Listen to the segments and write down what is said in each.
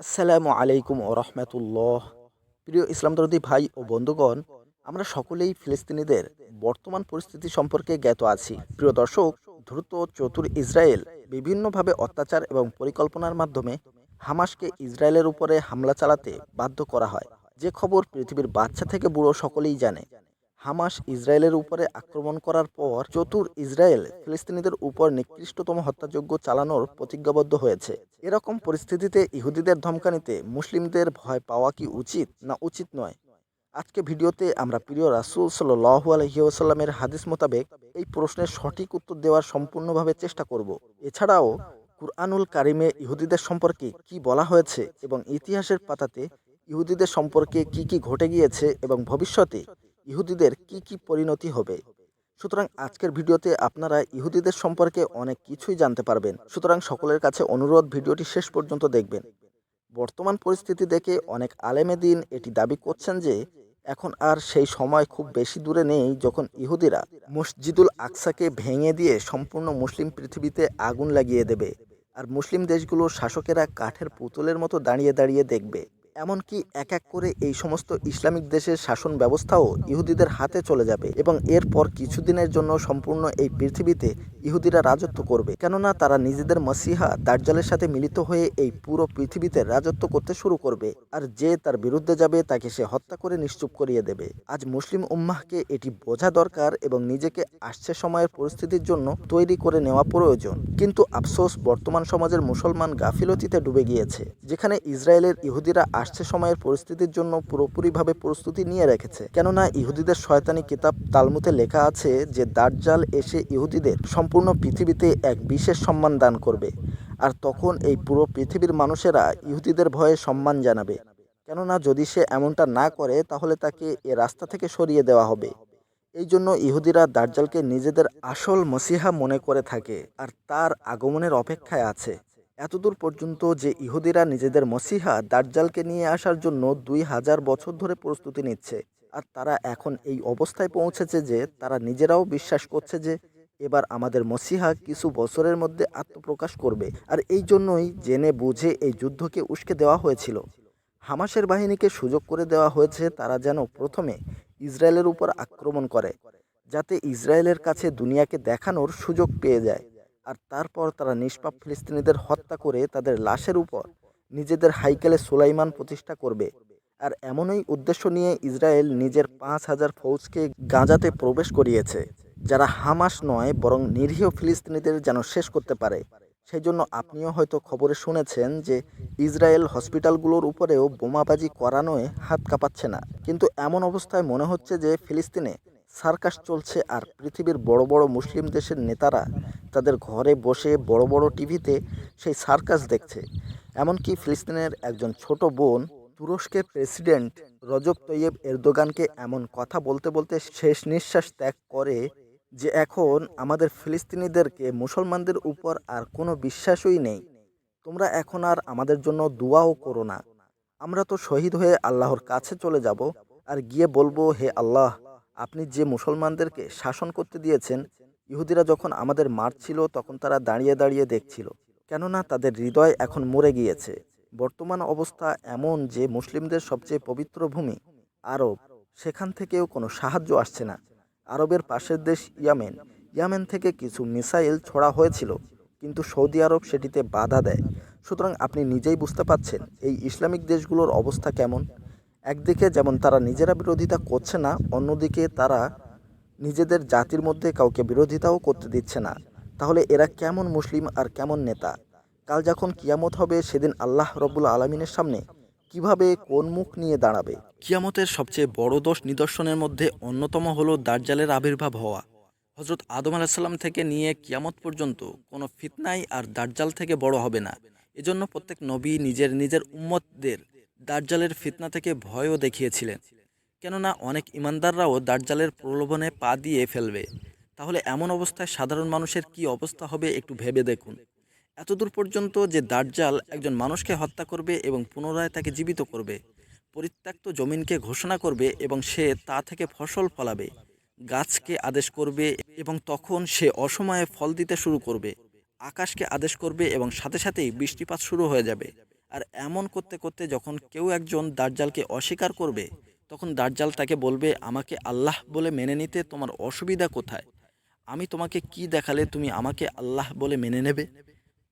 আসসালামু আলাইকুম ও রহমতুল্লাহ। প্রিয় ইসলাম ইসলামদরদি ভাই ও বন্ধুগণ, আমরা সকলেই ফিলিস্তিনিদের বর্তমান পরিস্থিতি সম্পর্কে জ্ঞাত আছি। প্রিয় দর্শক, দ্রুত চতুর ইসরায়েল বিভিন্নভাবে অত্যাচার এবং পরিকল্পনার মাধ্যমে হামাসকে ইসরায়েলের উপরে হামলা চালাতে বাধ্য করা হয়। যে খবর পৃথিবীর বাচ্চা থেকে বুড়ো সকলেই জানে। হামাস ইসরায়েলের উপরে আক্রমণ করার পর চতুর ইসরায়েল ফিলিস্তিনিদের উপর নিকৃষ্টতম হত্যাযজ্ঞ চালানোর প্রতিজ্ঞাবদ্ধ হয়েছে। এরকম পরিস্থিতিতে ইহুদিদের ধমকানিতে মুসলিমদের ভয় পাওয়া কি উচিত না উচিত নয়? আজকে ভিডিওতে আমরা প্রিয় রাসুল সাল্লাহ আলহিউসাল্লামের হাদিস মোতাবেক এই প্রশ্নের সঠিক উত্তর দেওয়ার সম্পূর্ণভাবে চেষ্টা করব। এছাড়াও, কুরআনুল কারিমে ইহুদিদের সম্পর্কে কি বলা হয়েছে এবং ইতিহাসের পাতাতে ইহুদিদের সম্পর্কে কি কি ঘটে গিয়েছে এবং ভবিষ্যতে ইহুদিদের কি কি পরিণতি হবে? সুতরাং আজকের ভিডিওতে আপনারা ইহুদিদের সম্পর্কে অনেক কিছুই জানতে পারবেন। সুতরাং সকলের কাছে অনুরোধ, ভিডিওটি শেষ পর্যন্ত দেখবেন। বর্তমান পরিস্থিতি দেখে অনেক আলেমে দিন এটি দাবি করছেন যে, এখন আর সেই সময় খুব বেশি দূরে নেই যখন ইহুদিরা মসজিদুল আকসাকে ভেঙে দিয়ে সম্পূর্ণ মুসলিম পৃথিবীতে আগুন লাগিয়ে দেবে। আর মুসলিম দেশগুলোর শাসকেরা কাঠের পুতুলের মতো দাঁড়িয়ে দাঁড়িয়ে দেখবে। এমনকি এক এক করে এই সমস্ত ইসলামিক দেশের শাসন ব্যবস্থাও ইহুদিদের হাতে চলে যাবে এবং এরপর কিছুদিনের জন্য সম্পূর্ণ এই পৃথিবীতে ইহুদিরা রাজত্ব করবে। কেননা তারা নিজেদের মসিহা দার্জালের সাথে মিলিত হয়ে এই পুরো পৃথিবীতে রাজত্ব করতে শুরু করবে আর যে তার বিরুদ্ধে যাবে তাকে সে হত্যা করে নিশ্চুপ করিয়ে দেবে। আজ মুসলিম উম্মাহকে এটি বোঝা দরকার এবং নিজেকে আসছে সময়ের পরিস্থিতির জন্য তৈরি করে নেওয়া প্রয়োজন। কিন্তু আফসোস বর্তমান সমাজের মুসলমান গাফিলতিতে ডুবে গিয়েছে। যেখানে ইসরায়েলের ইহুদিরা আসছে সময়ের পরিস্থিতির জন্য পুরোপুরিভাবে প্রস্তুতি নিয়ে রেখেছে। কেননা ইহুদিদের শয়তানি কিতাব তালমুতে লেখা আছে যে দার্জাল এসে ইহুদিদের সম্পূর্ণ পৃথিবীতে এক বিশেষ সম্মান দান করবে। আর তখন এই পুরো পৃথিবীর মানুষেরা ইহুদিদের ভয়ে সম্মান জানাবে। কেননা যদি সে এমনটা না করে, তাহলে তাকে এ রাস্তা থেকে সরিয়ে দেওয়া হবে। এই জন্য ইহুদিরা দার্জালকে নিজেদের আসল মসিহা মনে করে থাকে, আর তার আগমনের অপেক্ষায় আছে। এতদূর পর্যন্ত যে ইহুদিরা নিজেদের মসিহা দার্জালকে নিয়ে আসার জন্য দুই হাজার বছর ধরে প্রস্তুতি নিচ্ছে, আর তারা এখন এই অবস্থায় পৌঁছেছে যে তারা নিজেরাও বিশ্বাস করছে যে এবার আমাদের মসিহা কিছু বছরের মধ্যে আত্মপ্রকাশ করবে। আর এই জন্যই জেনে বুঝে এই যুদ্ধকে উস্কে দেওয়া হয়েছিল। হামাসের বাহিনীকে সুযোগ করে দেওয়া হয়েছে তারা যেন প্রথমে ইসরায়েলের উপর আক্রমণ করে, যাতে ইসরায়েলের কাছে দুনিয়াকে দেখানোর সুযোগ পেয়ে যায়। আর তারপর তারা নিষ্পাপ ফিলিস্তিনিদের হত্যা করে তাদের লাশের উপর নিজেদের হাইকেলে সুলাইমান প্রতিষ্ঠা করবে। আর এমনই উদ্দেশ্য নিয়ে ইসরায়েল নিজের পাঁচ হাজার ফৌজকে গাজাতে প্রবেশ করিয়েছে, যারা হামাস নয়, বরং নিরীহ ফিলিস্তিনিদের যেন শেষ করতে পারে। সেই জন্য আপনিও হয়তো খবরে শুনেছেন যে ইসরায়েল হসপিটালগুলোর উপরেও বোমাবাজি করানোয় হাত কাঁপাচ্ছে না। কিন্তু এমন অবস্থায় মনে হচ্ছে যে ফিলিস্তিনে সার্কাস চলছে আর পৃথিবীর বড় বড় মুসলিম দেশের নেতারা তাদের ঘরে বসে বড় বড় টিভিতে সেই সার্কাস দেখছে। এমনকি ফিলিস্তিনের একজন ছোট বোন তুরস্কের প্রেসিডেন্ট রজব তৈয়ব এরদোগানকে এমন কথা বলতে বলতে শেষ নিঃশ্বাস ত্যাগ করে যে এখন আমাদের ফিলিস্তিনিদেরকে মুসলমানদের উপর আর কোনো বিশ্বাসই নেই। তোমরা এখন আর আমাদের জন্য দোয়াও করো না। আমরা তো শহীদ হয়ে আল্লাহর কাছে চলে যাব আর গিয়ে বলব, হে আল্লাহ আপনি যে মুসলমানদেরকে শাসন করতে দিয়েছেন, ইহুদিরা যখন আমাদের মারছিল, তখন তারা দাঁড়িয়ে দাঁড়িয়ে দেখছিল। কেননা তাদের হৃদয় এখন মরে গিয়েছে। বর্তমান অবস্থা এমন যে মুসলিমদের সবচেয়ে পবিত্র ভূমি, আরব। সেখান থেকেও কোনো সাহায্য আসছে না। আরবের পাশের দেশ ইয়ামেন। ইয়ামেন থেকে কিছু মিসাইল ছোড়া হয়েছিল, কিন্তু সৌদি আরব সেটিতে বাধা দেয়। সুতরাং আপনি নিজেই বুঝতে পাচ্ছেন এই ইসলামিক দেশগুলোর অবস্থা কেমন। একদিকে যেমন তারা নিজেরা বিরোধিতা করছে না, অন্যদিকে তারা নিজেদের জাতির মধ্যে কাউকে বিরোধিতাও করতে দিচ্ছে না। তাহলে এরা কেমন মুসলিম আর কেমন নেতা? কাল যখন কিয়ামত হবে, সেদিন আল্লাহ রবুল আলমিনের সামনে কীভাবে কোন মুখ নিয়ে দাঁড়াবে? কিয়ামতের সবচেয়ে বড় দোষ নিদর্শনের মধ্যে অন্যতম হলো দার্জালের আবির্ভাব হওয়া। হজরত আদম আলাহিসাল্লাম থেকে নিয়ে কিয়ামত পর্যন্ত কোনো ফিতনাই আর দার্জাল থেকে বড় হবে না। এজন্য প্রত্যেক নবী নিজের নিজের উম্মতদের দার্জালের ফিতনা থেকে ভয়ও দেখিয়েছিলেন। কেননা অনেক ইমানদাররাও দার্জালের প্রলোভনে পা দিয়ে ফেলবে। তাহলে এমন অবস্থায় সাধারণ মানুষের কি অবস্থা হবে একটু ভেবে দেখুন। এতদূর পর্যন্ত যে দার্জাল একজন মানুষকে হত্যা করবে এবং পুনরায় তাকে জীবিত করবে, পরিত্যক্ত জমিনকে ঘোষণা করবে এবং সে তা থেকে ফসল ফলাবে, গাছকে আদেশ করবে এবং তখন সে অসময়ে ফল দিতে শুরু করবে, আকাশকে আদেশ করবে এবং সাথে সাথেই বৃষ্টিপাত শুরু হয়ে যাবে। আর এমন করতে করতে যখন কেউ একজন দার্জালকে অস্বীকার করবে, তখন দার্জাল তাকে বলবে, আমাকে আল্লাহ বলে মেনে নিতে তোমার অসুবিধা কোথায়? আমি তোমাকে কি দেখালে তুমি আমাকে আল্লাহ বলে মেনে নেবে?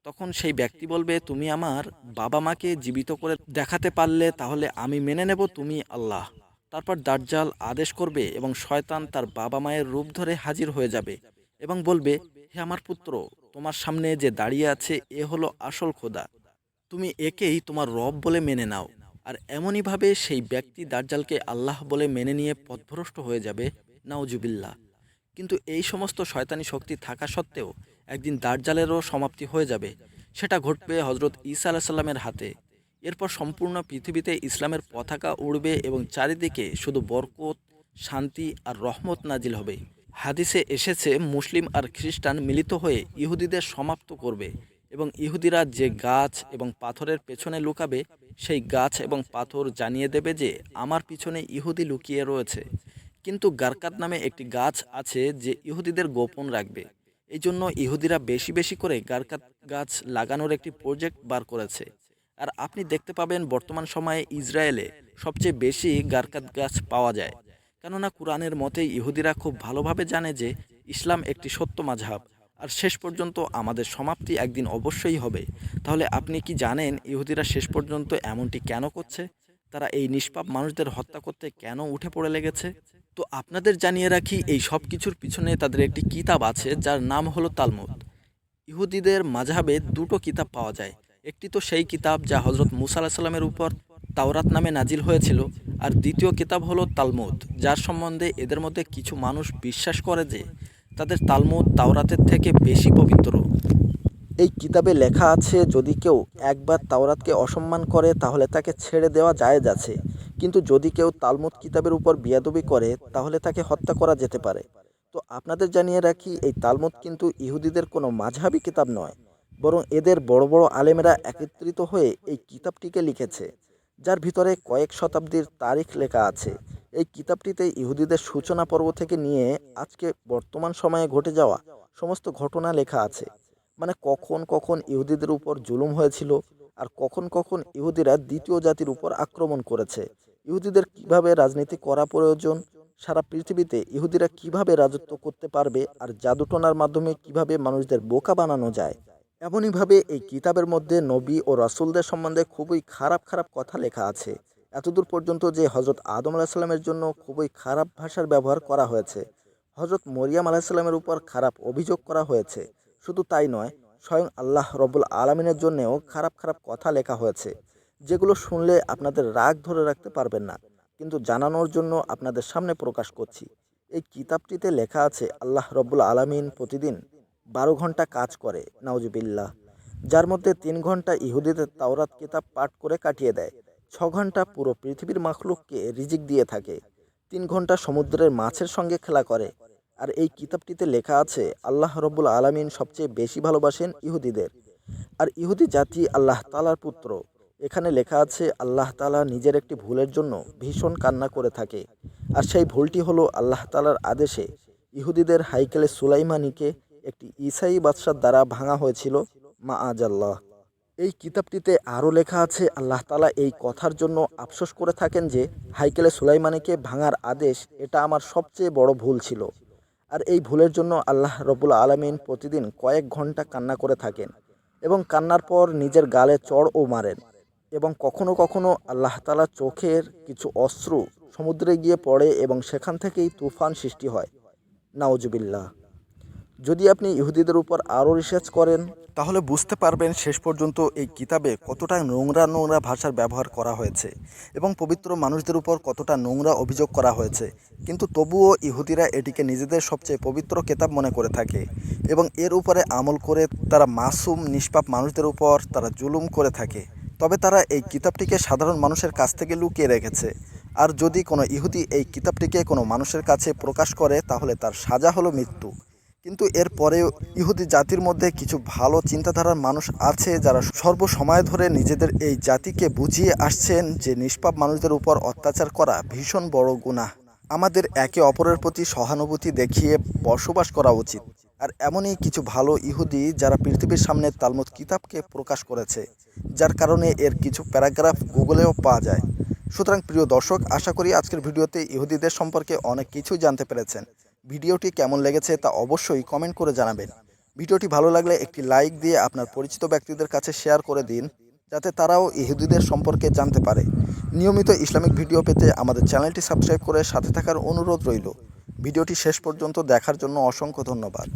তখন সেই ব্যক্তি বলবে, তুমি আমার বাবা মাকে জীবিত করে দেখাতে পারলে তাহলে আমি মেনে নেব তুমি আল্লাহ। তারপর দার্জাল আদেশ করবে এবং শয়তান তার বাবা মায়ের রূপ ধরে হাজির হয়ে যাবে এবং বলবে, হে আমার পুত্র, তোমার সামনে যে দাঁড়িয়ে আছে, এ হলো আসল খোদা। তুমি একেই তোমার রব বলে মেনে নাও। আর এমনইভাবে সেই ব্যক্তি দার্জালকে আল্লাহ বলে মেনে নিয়ে পথভ্রষ্ট হয়ে যাবে নাউজুবিল্লাহ কিন্তু এই সমস্ত শয়তানি শক্তি থাকা সত্ত্বেও একদিন দার্জালেরও সমাপ্তি হয়ে যাবে। সেটা ঘটবে হজরত ঈসা আলাহিসাল্লামের হাতে। এরপর সম্পূর্ণ পৃথিবীতে ইসলামের পতাকা উড়বে এবং চারিদিকে শুধু বরকত, শান্তি আর রহমত নাজিল হবে। হাদিসে এসেছে, মুসলিম আর খ্রিস্টান মিলিত হয়ে ইহুদিদের সমাপ্ত করবে। এবং ইহুদিরা যে গাছ এবং পাথরের পেছনে লুকাবে, সেই গাছ এবং পাথর জানিয়ে দেবে যে, আমার পিছনে ইহুদি লুকিয়ে রয়েছে। কিন্তু গারকাত নামে একটি গাছ আছে যে ইহুদিদের গোপন রাখবে। এই জন্য ইহুদিরা বেশি বেশি করে গারকাত গাছ লাগানোর একটি প্রজেক্ট বার করেছে। আর আপনি দেখতে পাবেন বর্তমান সময়ে ইসরায়েলে সবচেয়ে বেশি গারকাত গাছ পাওয়া যায়। কেননা কোরআনের মতে ইহুদিরা খুব ভালোভাবে জানে যে ইসলাম একটি সত্য মাঝহাব। আর শেষ পর্যন্ত আমাদের সমাপ্তি একদিন অবশ্যই হবে। তাহলে আপনি কি জানেন ইহুদিরা শেষ পর্যন্ত এমনটি কেন করছে? তারা এই নিষ্পাপ মানুষদের হত্যা করতে কেন উঠে পড়ে লেগেছে? তো আপনাদের জানিয়ে রাখি, এই সব কিছুর পিছনে তাদের একটি কিতাব আছে, যার নাম হলো তালমুদ। ইহুদিদের মাঝহাবে দুটো কিতাব পাওয়া যায়। একটি তো সেই কিতাব যা হজরত মুসা আলাহ সাল্লামের উপর তাওরাত নামে নাজিল হয়েছিল, আর দ্বিতীয় কিতাব হলো তালমুদ, যার সম্বন্ধে এদের মধ্যে কিছু মানুষ বিশ্বাস করে যে তাদের তালমুদ তাওরাতের থেকে বেশি পবিত্র। এই কিতাবে লেখা আছে, যদি কেউ একবার তাওরাতকে অসম্মান করে, তাহলে তাকে ছেড়ে দেওয়া যায় আছে। কিন্তু যদি কেউ তালমুদ কিতাবের উপর বিয়াদবি করে, তাহলে তাকে হত্যা করা যেতে পারে। তো আপনাদের জানিয়ে রাখি, এই তালমুদ কিন্তু ইহুদিদের কোনো মাঝহাবি কিতাব নয়, বরং এদের বড় বড় আলেমেরা একত্রিত হয়ে এই কিতাবটিকে লিখেছে, যার ভিতরে কয়েক শতাব্দীর তারিখ লেখা আছে। এই কিতাবটিতে ইহুদিদের সূচনা পর্ব থেকে নিয়ে আজকে বর্তমান সময়ে ঘটে যাওয়া সমস্ত ঘটনা লেখা আছে। মানে কখন কখন ইহুদিদের উপর জুলুম হয়েছিল আর কখন কখন ইহুদিরা দ্বিতীয় জাতির উপর আক্রমণ করেছে। ইহুদিদের কীভাবে রাজনীতি করা প্রয়োজন, সারা পৃথিবীতে ইহুদিরা কীভাবে রাজত্ব করতে পারবে আর জাদুটনার মাধ্যমে কীভাবে মানুষদের বোকা বানানো যায়? এমনইভাবে এই কিতাবের মধ্যে নবী ও রাসূলদের সম্বন্ধে খুবই খারাপ খারাপ কথা লেখা আছে। এতদূর পর্যন্ত যে হজরত আদম আলাহিসাল্লামের জন্য খুবই খারাপ ভাষার ব্যবহার করা হয়েছে। হজরত মরিয়াম আলাহিসাল্লামের উপর খারাপ অভিযোগ করা হয়েছে। শুধু তাই নয়, স্বয়ং আল্লাহ রবুল আলমিনের জন্যেও খারাপ খারাপ কথা লেখা হয়েছে। যেগুলো শুনলে আপনাদের রাগ ধরে রাখতে পারবেন না, কিন্তু জানানোর জন্য আপনাদের সামনে প্রকাশ করছি। এই কিতাবটিতে লেখা আছে, আল্লাহ রব্বুল আলমিন প্রতিদিন বারো ঘণ্টা কাজ করে, নাউজুবিল্লাহ। যার মধ্যে তিন ঘণ্টা ইহুদিদের তাওরাত কিতাব পাঠ করে কাটিয়ে দেয়। ছ ঘণ্টা পুরো পৃথিবীর মাখলুককে রিজিক দিয়ে থাকে। তিন ঘণ্টা সমুদ্রের মাছের সঙ্গে খেলা করে। আর এই কিতাবটিতে লেখা আছে, আল্লাহ রব্বুল আলমিন সবচেয়ে বেশি ভালোবাসেন ইহুদিদের। আর ইহুদি জাতি আল্লাহ তালার পুত্র। এখানে লেখা আছে, আল্লাহ তালা নিজের একটি ভুলের জন্য ভীষণ কান্না করে থাকে। আর সেই ভুলটি হলো আল্লাহ তালার আদেশে ইহুদিদের হাইকেলে সুলাইমানিকে একটি ইসাই বাদশার দ্বারা ভাঙা হয়েছিল। মা আজাল্লাহ এই কিতাবটিতে আরও লেখা আছে, আল্লাহ তালা এই কথার জন্য আফসোস করে থাকেন যে, হাইকেলে সুলাইমানিকে ভাঙার আদেশ এটা আমার সবচেয়ে বড় ভুল ছিল। আর এই ভুলের জন্য আল্লাহ রবুল আলমিন প্রতিদিন কয়েক ঘণ্টা কান্না করে থাকেন এবং কান্নার পর নিজের গালে চড়ও মারেন এবং কখনো কখনো আল্লাহ তালা চোখের কিছু অশ্রু সমুদ্রে গিয়ে পড়ে এবং সেখান থেকেই তুফান সৃষ্টি হয়। নাউজুবিল্লাহ। যদি আপনি ইহুদিদের উপর আরও রিসার্চ করেন, তাহলে বুঝতে পারবেন শেষ পর্যন্ত এই কিতাবে কতটা নোংরা নোংরা ভাষার ব্যবহার করা হয়েছে এবং পবিত্র মানুষদের উপর কতটা নোংরা অভিযোগ করা হয়েছে। কিন্তু তবুও ইহুদিরা এটিকে নিজেদের সবচেয়ে পবিত্র কেতাব মনে করে থাকে এবং এর উপরে আমল করে তারা মাসুম, নিষ্পাপ মানুষদের উপর তারা জুলুম করে থাকে। তবে তারা এই কিতাবটিকে সাধারণ মানুষের কাছ থেকে লুকিয়ে রেখেছে। আর যদি কোনো ইহুদি এই কিতাবটিকে কোনো মানুষের কাছে প্রকাশ করে, তাহলে তার সাজা হলো মৃত্যু। কিন্তু এর পরেও ইহুদি জাতির মধ্যে কিছু ভালো চিন্তাধারার মানুষ আছে যারা সর্বসময় ধরে নিজেদের এই জাতিকে বুঝিয়ে আসছেন যে নিষ্পাপ মানুষদের উপর অত্যাচার করা ভীষণ বড় গুনাহ আমাদের একে অপরের প্রতি সহানুভূতি দেখিয়ে বসবাস করা উচিত। আর এমনই কিছু ভালো ইহুদি যারা পৃথিবীর সামনে তালমুদ কিতাবকে প্রকাশ করেছে, যার কারণে এর কিছু প্যারাগ্রাফ গুগলেও পাওয়া যায়। সুতরাং প্রিয় দর্শক, আশা করি আজকের ভিডিওতে ইহুদিদের সম্পর্কে অনেক কিছুই জানতে পেরেছেন। ভিডিওটি কেমন লেগেছে তা অবশ্যই কমেন্ট করে জানাবেন। ভিডিওটি ভালো লাগলে একটি লাইক দিয়ে আপনার পরিচিত ব্যক্তিদের কাছে শেয়ার করে দিন, যাতে তারাও ইহুদিদের সম্পর্কে জানতে পারে। নিয়মিত ইসলামিক ভিডিও পেতে আমাদের চ্যানেলটি সাবস্ক্রাইব করে সাথে থাকার অনুরোধ রইল। ভিডিওটি শেষ পর্যন্ত দেখার জন্য অসংখ্য ধন্যবাদ।